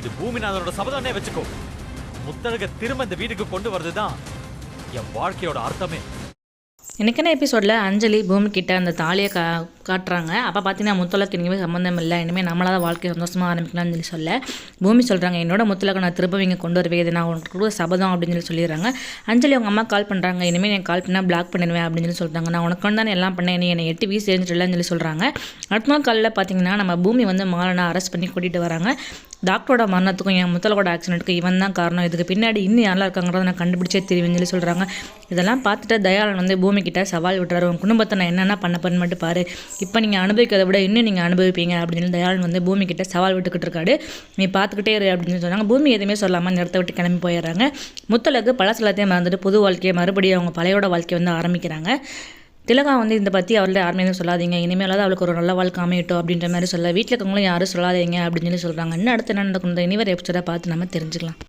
இது பூமிநாதனோட சபதம்னே வச்சுக்கோ. முத்தழக திரும்ப இந்த வீட்டுக்கு கொண்டு வர்றதுதான் என் வாழ்க்கையோட அர்த்தமே. எனக்கான எபிசோடில் அஞ்சலி பூமி கிட்ட அந்த தாலியை கா காட்டுறாங்க. அப்போ பார்த்தீங்கன்னா முத்தலக்கு இனிமேல் சம்மந்தம் இல்லை. இனிமேல் நம்மளால தான் வாழ்க்கையை சந்தோஷமாக ஆரம்பிக்கலாம்னு சொல்லி சொல்ல. பூமி சொல்கிறாங்க என்னோட முத்தலக்கு நான் திரும்ப இங்கே கொண்டு வருவேன். இது நான் உனக்கு கூட சபதம் அப்படின்னு சொல்லி சொல்லிடுறாங்க. அஞ்சலி அவங்க அம்மா கால் பண்ணுறாங்க இனிமேல் என் கால் பண்ணால் பிளாக் பண்ணிடுவேன் அப்படின்னு சொல்லி சொல்கிறாங்க நான் உனக்கு தானே எல்லாம் பண்ணேன் நீ என்னை எட்டு வீசி எரிஞ்சிடலன்னு சொல்லி சொல்கிறாங்க அடுத்த நாள் காலையில் பார்த்தீங்கன்னா நம்ம பூமி வந்து மாலனை அரெஸ்ட் பண்ணி கூட்டிகிட்டு வராங்க. டாக்டரோட மரணத்துக்கும் என் முத்தலகோட ஆக்சிடென்ட்டுக்கும் இவன் தான் காரணம். இதுக்கு பின்னாடி இன்னும் யாரெல்லாம் இருக்காங்கிறத நான் கண்டுபிடிச்சே தெரியும்னு சொல்லி சொல்கிறாங்க இதெல்லாம் பார்த்துட்டு தயாளன் வந்து பூமி கிட்ட சவால் விட்டுறாரு. உன் குடும்பத்தை நான் என்னென்ன பண்ண பண்ண மட்டும் பாரு. இப்போ நீங்கள் அனுபவிக்கிறத விட இன்னும் நீங்கள் அனுபவிப்பீங்க அப்படின்னு தயாளன் வந்து பூமி கிட்ட சவால் விட்டுக்கிட்டு இருக்காரு. நீ பார்த்துக்கிட்டே இரு அப்படின்னு சொன்னாங்க. பூமி எதுவுமே சொல்லாமல் நிறுத்த விட்டு கிளம்பி போயிடுறாங்க. முத்தலகு பழசலத்தையும் மறந்துட்டு புது வாழ்க்கையை மறுபடியும் அவங்க பழையோட வாழ்க்கையை வந்து ஆரம்பிக்கிறாங்க. திலகா வந்து இந்த பற்றி அவர்கிட்ட யாருமே எதுவும் சொல்லாதீங்க. இனிமேலாவது அவளுக்கு ஒரு நல்ல வாழ்க்கை அமையட்டும் அப்படின்ற மாதிரி சொல்ல வீட்டில் இருக்கவங்களும் யாரும் சொல்லாதீங்க அப்படின்னு சொல்லி சொல்கிறாங்க இன்னும் அடுத்து என்ன நடக்கும் இனிவர் எபிசோட பார்த்து நம்ம தெரிஞ்சுக்கலாம்.